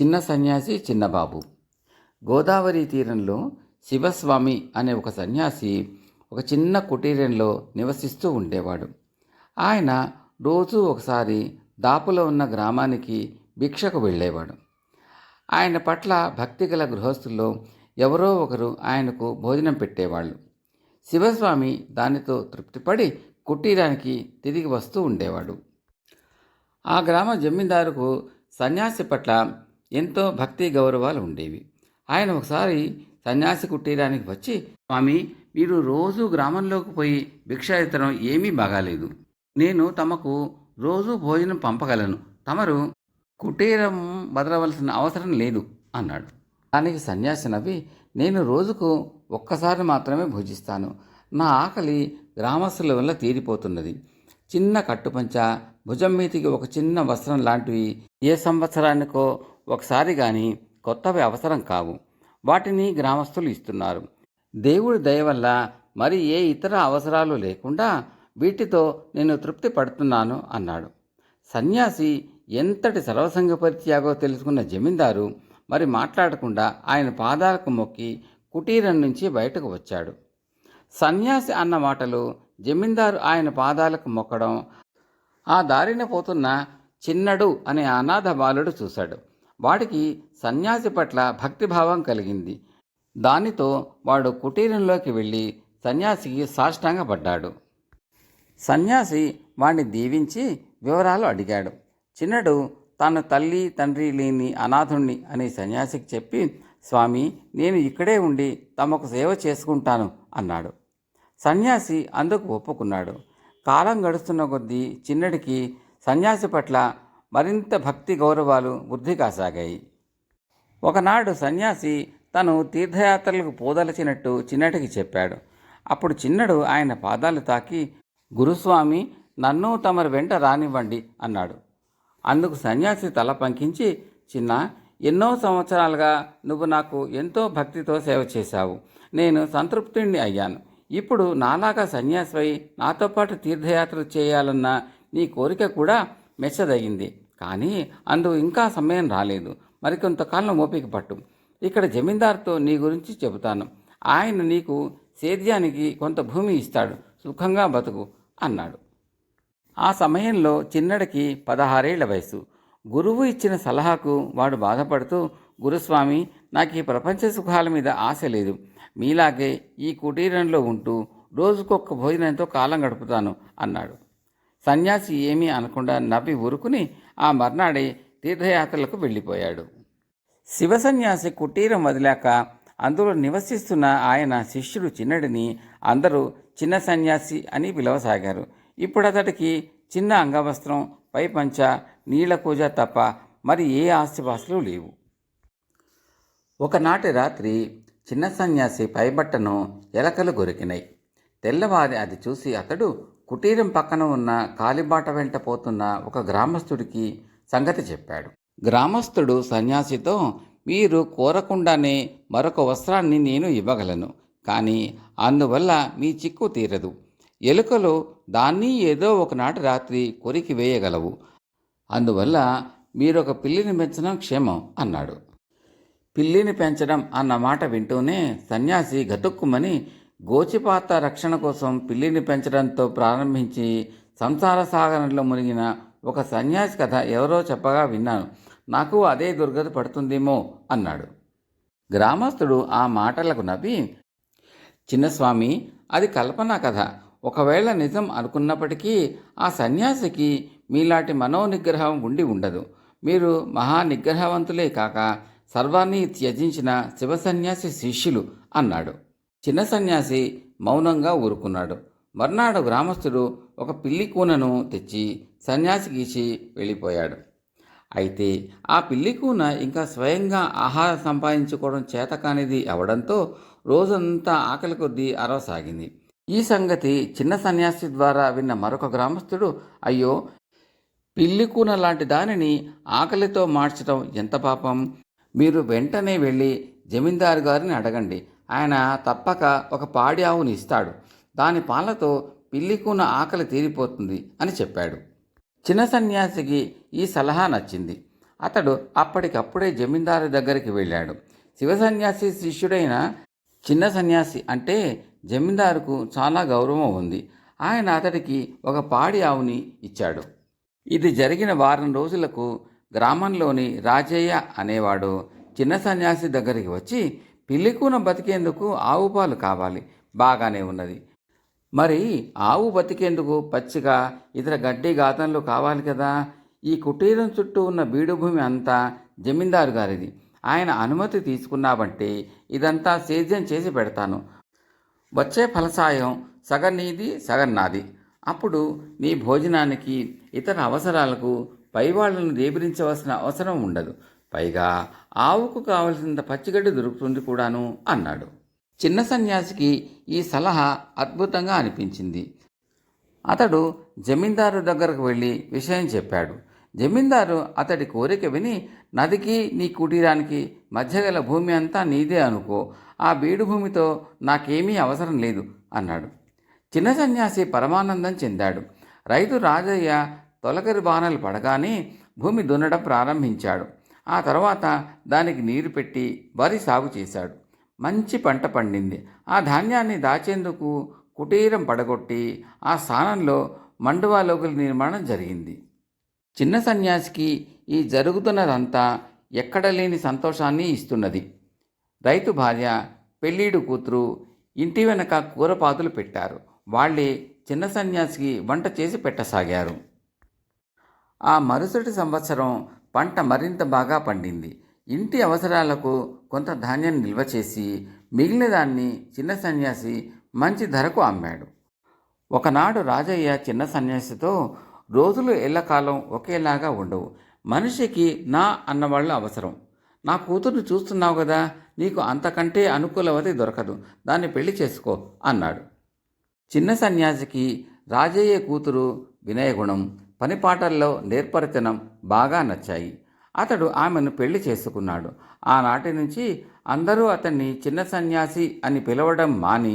చిన్న సన్యాసి చిన్నబాబు గోదావరి తీరంలో శివస్వామి అనే ఒక సన్యాసి ఒక చిన్న కుటీరంలో నివసిస్తూ ఉండేవాడు. ఆయన రోజు ఒకసారి దాపులో ఉన్న గ్రామానికి భిక్షకు వెళ్ళేవాడు. ఆయన పట్ల భక్తి గల గృహస్థుల్లో ఎవరో ఒకరు ఆయనకు భోజనం పెట్టేవాళ్ళు. శివస్వామి దానితో తృప్తిపడి కుటీరానికి తిరిగి వస్తూ ఉండేవాడు. ఆ గ్రామ జమీందారుకు సన్యాసి పట్ల ఎంతో భక్తి గౌరవాలు ఉండేవి. ఆయన ఒకసారి సన్యాసి కుటీరానికి వచ్చి స్వామి మీరు రోజు గ్రామంలోకి పోయి భిక్ష ఎత్తడం ఏమీ బాగాలేదు. నేను తమకు రోజు భోజనం పంపగలను. తమరు కుటీరం వదలవలసిన అవసరం లేదు అన్నాడు. దానికి సన్యాసి నవ్వి నేను రోజుకు ఒక్కసారి మాత్రమే భుజిస్తాను. నా ఆకలి గ్రామస్తుల వల్ల తీరిపోతున్నది. చిన్న కట్టుపంచ భుజం మీదికి ఒక చిన్న వస్త్రం లాంటివి ఏ సంవత్సరానికో ఒకసారి కానీ కొత్తవి అవసరం కావు. వాటిని గ్రామస్తులు ఇస్తున్నారు. దేవుడి దయ వల్ల మరి ఏ ఇతర అవసరాలు లేకుండా వీటితో నేను తృప్తి పడుతున్నాను అన్నాడు. సన్యాసి ఎంతటి సర్వసంగ పరిత్యాగో తెలుసుకున్న జమీందారు మరి మాట్లాడకుండా ఆయన పాదాలకు మొక్కి కుటీరం నుంచి బయటకు వచ్చాడు. సన్యాసి అన్న మాటలు జమీందారు ఆయన పాదాలకు మొక్కడం ఆ దారిన పోతున్న చిన్నడు అనే అనాథ బాలుడు చూశాడు. వాడికి సన్యాసి పట్ల భక్తిభావం కలిగింది. దానితో వాడు కుటీరంలోకి వెళ్ళి సన్యాసికి సాష్టాంగపడ్డాడు. సన్యాసి వాణ్ణి దీవించి వివరాలు అడిగాడు. చిన్నడు తాను తల్లి తండ్రి లేని అనాథుణ్ణి అని సన్యాసికి చెప్పి స్వామి నేను ఇక్కడే ఉండి తమకు సేవ చేసుకుంటాను అన్నాడు. సన్యాసి అందుకు ఒప్పుకున్నాడు. కాలం గడుస్తున్న కొద్దీ చిన్నడికి సన్యాసి పట్ల మరింత భక్తి గౌరవాలు వృద్ధి కాసాగాయి. ఒకనాడు సన్యాసి తను తీర్థయాత్రలకు పోదలచినట్టు చిన్నటికి చెప్పాడు. అప్పుడు చిన్నడు ఆయన పాదాలు తాకి గురుస్వామి నన్ను తమరు వెంట రానివ్వండి అన్నాడు. అందుకు సన్యాసి తల పంకించి చిన్న ఎన్నో సంవత్సరాలుగా నువ్వు నాకు ఎంతో భక్తితో సేవ చేశావు. నేను సంతృప్తిని అయ్యాను. ఇప్పుడు నాలాగా సన్యాసిపై నాతో పాటు తీర్థయాత్ర చేయాలన్న నీ కోరిక కూడా మెచ్చదగింది కానీ అందు ఇంకా సమయం రాలేదు. మరికొంతకాలం ఓపిక పట్టు. ఇక్కడ జమీందార్తో నీ గురించి చెబుతాను. ఆయన నీకు సేద్యానికి కొంత భూమి ఇస్తాడు. సుఖంగా బతుకు అన్నాడు. ఆ సమయంలో చిన్నడికి పదహారేళ్ళ వయసు గురువు ఇచ్చిన సలహాకు వాడు బాధపడుతూ గురుస్వామి నాకు ఈ ప్రపంచ సుఖాల మీద ఆశ లేదు. మీలాగే ఈ కుటీరంలో ఉంటూ రోజుకొక్క భోజనంతో కాలం గడుపుతాను అన్నాడు. సన్యాసి ఏమీ అనకుండా నవ్వి ఊరుకుని ఆ మర్నాడే తీర్థయాత్రలకు వెళ్ళిపోయాడు. శివ సన్యాసి కుటీరం వదిలాక అందులో నివసిస్తున్న ఆయన శిష్యుడు చిన్నడిని అందరూ చిన్న సన్యాసి అని పిలవసాగారు. ఇప్పుడు అతడికి చిన్న అంగవస్త్రం పై పంచ నీళ్ళ కూజ తప్ప మరి ఏ ఆస్తిపాస్తులు లేవు. ఒకనాటి రాత్రి చిన్న సన్యాసి పైబట్టను ఎలకలు గొరికినాయి. తెల్లవారి అది చూసి అతడు కుటీరం పక్కన ఉన్న కాలిబాట వెంట పోతున్న ఒక గ్రామస్తుడికి సంగతి చెప్పాడు. గ్రామస్తుడు సన్యాసితో మీరు కోరకుండానే మరొక వస్త్రాన్ని నేను ఇవ్వగలను కానీ అందువల్ల మీ చిక్కు తీరదు. ఎలుకలు దాన్ని ఏదో ఒకనాటి రాత్రి కొరికి వేయగలవు. అందువల్ల మీరొక పిల్లిని పెంచడం క్షేమం అన్నాడు. పిల్లిని పెంచడం అన్న మాట వింటూనే సన్యాసి గతుక్కుమని గోచిపాత రక్షణ కోసం పిల్లిని పెంచడంతో ప్రారంభించి సంసార సాగరంలో మునిగిన ఒక సన్యాసి కథ ఎవరో చెప్పగా విన్నాను. నాకు అదే దుర్గతి పడుతుందేమో అన్నాడు. గ్రామస్తుడు ఆ మాటలకు నవ్వి చిన్నస్వామి అది కల్పన కథ. ఒకవేళ నిజం అనుకున్నప్పటికీ ఆ సన్యాసికి మీలాంటి మనోనిగ్రహం ఉండి ఉండదు. మీరు మహానిగ్రహవంతులే కాక సర్వాన్ని త్యజించిన శివ సన్యాసి శిష్యులు అన్నాడు. చిన్న సన్యాసి మౌనంగా ఊరుకున్నాడు. మర్నాడు గ్రామస్తుడు ఒక పిల్లి కూనను తెచ్చి సన్యాసి గీసి వెళ్ళిపోయాడు. అయితే ఆ పిల్లి కూన ఇంకా స్వయంగా ఆహారం సంపాదించుకోవడం చేతకానిది అవడంతో రోజంతా ఆకలి కొద్దీ అరవసాగింది. ఈ సంగతి చిన్న సన్యాసి ద్వారా విన్న మరొక గ్రామస్తుడు అయ్యో పిల్లి కూన లాంటి దానిని ఆకలితో మార్చడం ఎంత పాపం? మీరు వెంటనే వెళ్ళి జమీందారు గారిని అడగండి. ఆయన తప్పక ఒక పాడి ఆవుని ఇస్తాడు. దాని పాలతో పిల్లికున్న ఆకలి తీరిపోతుంది అని చెప్పాడు. చిన్న సన్యాసికి ఈ సలహా నచ్చింది. అతడు అప్పటికప్పుడే జమీందారు దగ్గరికి వెళ్ళాడు. శివ సన్యాసి శిష్యుడైన చిన్న సన్యాసి అంటే జమీందారుకు చాలా గౌరవం ఉంది. ఆయన అతడికి ఒక పాడి ఆవుని ఇచ్చాడు. ఇది జరిగిన వారం రోజులకు గ్రామంలోని రాజయ్య అనేవాడు చిన్న సన్యాసి దగ్గరికి వచ్చి పిల్లికూన బతికేందుకు ఆవు పాలు కావాలి. బాగానే ఉన్నది. మరి ఆవు బతికేందుకు పచ్చిగా ఇతర గడ్డి గాతంలో కావాలి కదా? ఈ కుటీరం చుట్టూ ఉన్న బీడు భూమి అంతా జమీందారు గారిది. ఆయన అనుమతి తీసుకున్నావంటే ఇదంతా సేద్యం చేసి పెడతాను. వచ్చే ఫలసాయం సగం నీది సగం నాది. అప్పుడు నీ భోజనానికి ఇతర అవసరాలకు పైవాళ్ళను దేబరించవలసిన అవసరం ఉండదు. పైగా ఆవుకు కావలసినంత పచ్చిగడ్డి దొరుకుతుంది కూడాను అన్నాడు. చిన్న సన్యాసికి ఈ సలహా అద్భుతంగా అనిపించింది. అతడు జమీందారు దగ్గరకు వెళ్ళి విషయం చెప్పాడు. జమీందారు అతడి కోరిక విని నదికి నీ కుటీరానికి మధ్య గల భూమి అంతా నీదే అనుకో ఆ బీడు భూమితో నాకేమీ అవసరం లేదు అన్నాడు. చిన్న సన్యాసి పరమానందం చెందాడు. రైతు రాజయ్య తొలకరి బాణలు పడగానే భూమి దున్నడం ప్రారంభించాడు. ఆ తర్వాత దానికి నీరు పెట్టి వరి సాగు చేశాడు. మంచి పంట పండింది. ఆ ధాన్యాన్ని దాచేందుకు కుటీరం పడగొట్టి ఆ స్థానంలో మండువాలోకుల నిర్మాణం జరిగింది. చిన్న సన్యాసికి ఈ జరుగుతున్నదంతా ఎక్కడ లేని సంతోషాన్ని ఇస్తున్నది. రైతు భార్య పెళ్ళీడు కూతురు ఇంటి వెనక కూరపాతులు పెట్టారు. వాళ్ళే చిన్న సన్యాసికి వంట చేసి పెట్టసాగారు. ఆ మరుసటి సంవత్సరం పంట మరింత బాగా పండింది. ఇంటి అవసరాలకు కొంత ధాన్యం నిల్వ చేసి మిగిలిన దాన్ని చిన్న సన్యాసి మంచి ధరకు అమ్మాడు. ఒకనాడు రాజయ్య చిన్న సన్యాసితో రోజులు ఎల్లకాలం ఒకేలాగా ఉండవు. మనిషికి నా అన్నవాళ్ళు అవసరం. నా కూతుర్ని చూస్తున్నావు కదా నీకు అంతకంటే అనుకూలవతి దొరకదు. దాన్ని పెళ్ళి చేసుకో అన్నాడు. చిన్న సన్యాసికి రాజయ్య కూతురు వినయగుణం. పనిపాటల్లో నేర్పరితనం బాగా నచ్చాయి. అతడు ఆమెను పెళ్ళి చేసుకున్నాడు. ఆనాటి నుంచి అందరూ అతన్ని చిన్న సన్యాసి అని పిలవడం మాని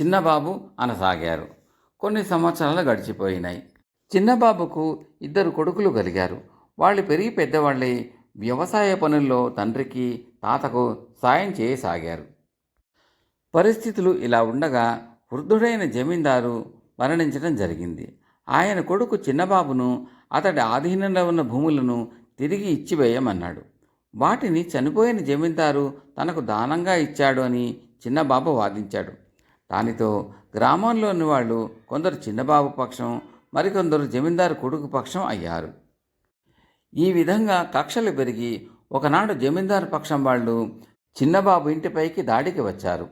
చిన్నబాబు అనసాగారు. కొన్ని సంవత్సరాలు గడిచిపోయినాయి. చిన్నబాబుకు ఇద్దరు కొడుకులు కలిగారు. వాళ్ళు పెరిగి పెద్దవాళ్ళై వ్యవసాయ పనుల్లో తండ్రికి తాతకు సాయం చేయసాగారు. పరిస్థితులు ఇలా ఉండగా వృద్ధుడైన జమీందారు మరణించడం జరిగింది. ఆయన కొడుకు చిన్నబాబును అతడి ఆధీనంలో ఉన్న భూములను తిరిగి ఇచ్చివేయమన్నాడు. వాటిని చనిపోయిన జమీందారు తనకు దానంగా ఇచ్చాడు అని చిన్నబాబు వాదించాడు. దానితో గ్రామంలోని వాళ్ళు కొందరు చిన్నబాబు పక్షం మరికొందరు జమీందారు కొడుకు పక్షం అయ్యారు. ఈ విధంగా కక్షలు పెరిగి ఒకనాడు జమీందారు పక్షం వాళ్ళు చిన్నబాబు ఇంటిపైకి దాడికి వచ్చారు.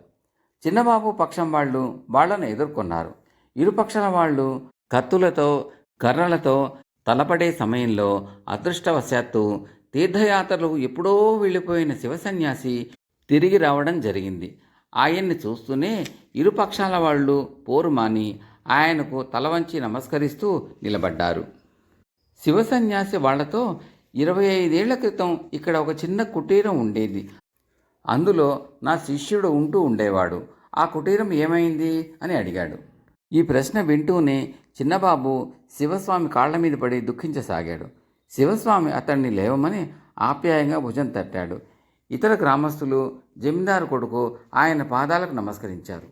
చిన్నబాబు పక్షం వాళ్ళు వాళ్ళను ఎదుర్కొన్నారు. ఇరుపక్షాల వాళ్ళు కత్తులతో కర్రలతో తలపడే సమయంలో అదృష్టవశాత్తు తీర్థయాత్రలు ఎప్పుడో వెళ్ళిపోయిన శివసన్యాసి తిరిగి రావడం జరిగింది. ఆయన్ని చూస్తూనే ఇరుపక్షాల వాళ్ళు పోరు మాని ఆయనకు తల వంచి నమస్కరిస్తూ నిలబడ్డారు. శివసన్యాసి వాళ్ళతో ఇరవై ఐదేళ్ళ క్రితం ఇక్కడ ఒక చిన్న కుటీరం ఉండేది. అందులో నా శిష్యుడు ఉంటూ ఉండేవాడు. ఆ కుటీరం ఏమైంది? అని అడిగాడు. ఈ ప్రశ్న వింటూనే చిన్నబాబు శివస్వామి కాళ్ళ మీద పడి దుఃఖించసాగాడు. శివస్వామి అతన్ని లేవమని ఆప్యాయంగా భుజం తట్టాడు. ఇతర గ్రామస్తులు జమీందారు కొడుకు ఆయన పాదాలకు నమస్కరించారు.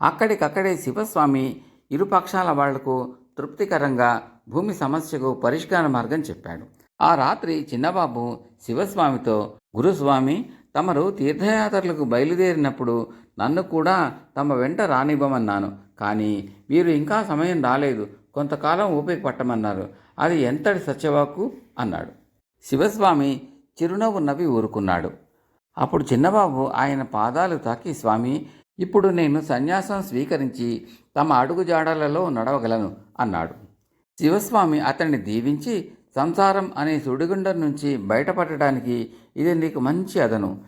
అక్కడికక్కడే శివస్వామి ఇరుపక్షాల వాళ్ళకు తృప్తికరంగా భూమి సమస్యకు పరిష్కార మార్గం చెప్పాడు. ఆ రాత్రి చిన్నబాబు శివస్వామితో గురుస్వామి తమరు తీర్థయాత్రలకు బయలుదేరినప్పుడు నన్ను కూడా తమ వెంట రానివ్వమన్నాను. కానీ మీరు ఇంకా సమయం రాలేదు. కొంతకాలం ఓపిక పట్టమన్నారు. అది ఎంతటి సత్యవాకు అన్నాడు. శివస్వామి చిరునవ్వు నవ్వి ఊరుకున్నాడు. అప్పుడు చిన్నబాబు ఆయన పాదాలు తాకి స్వామి ఇప్పుడు నేను సన్యాసం స్వీకరించి తమ అడుగుజాడలలో నడవగలను అన్నాడు. శివస్వామి అతన్ని దీవించి సంసారం అనే సుడిగుండం నుంచి బయటపడటానికి ఇది నీకు మంచి అదను.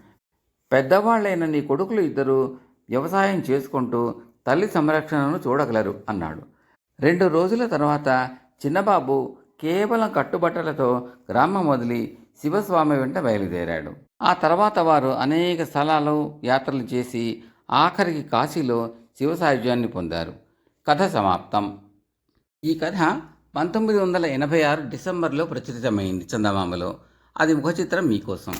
పెద్దవాళ్ళైన నీ కొడుకులు ఇద్దరు వ్యవసాయం చేసుకుంటూ తల్లి సంరక్షణను చూడగలరు అన్నాడు. రెండు రోజుల తర్వాత చిన్నబాబు కేవలం కట్టుబట్టలతో గ్రామం వదిలి శివస్వామి వెంట బయలుదేరాడు. ఆ తర్వాత వారు అనేక స్థలాలు యాత్రలు చేసి ఆఖరికి కాశీలో శివ సాయుధ్యాన్ని పొందారు. కథ సమాప్తం. ఈ కథ పంతొమ్మిది వందల ఎనభై ఆరు డిసెంబర్లో ప్రచురితమైంది చందమామలో. అది ముఖచిత్రం మీకోసం.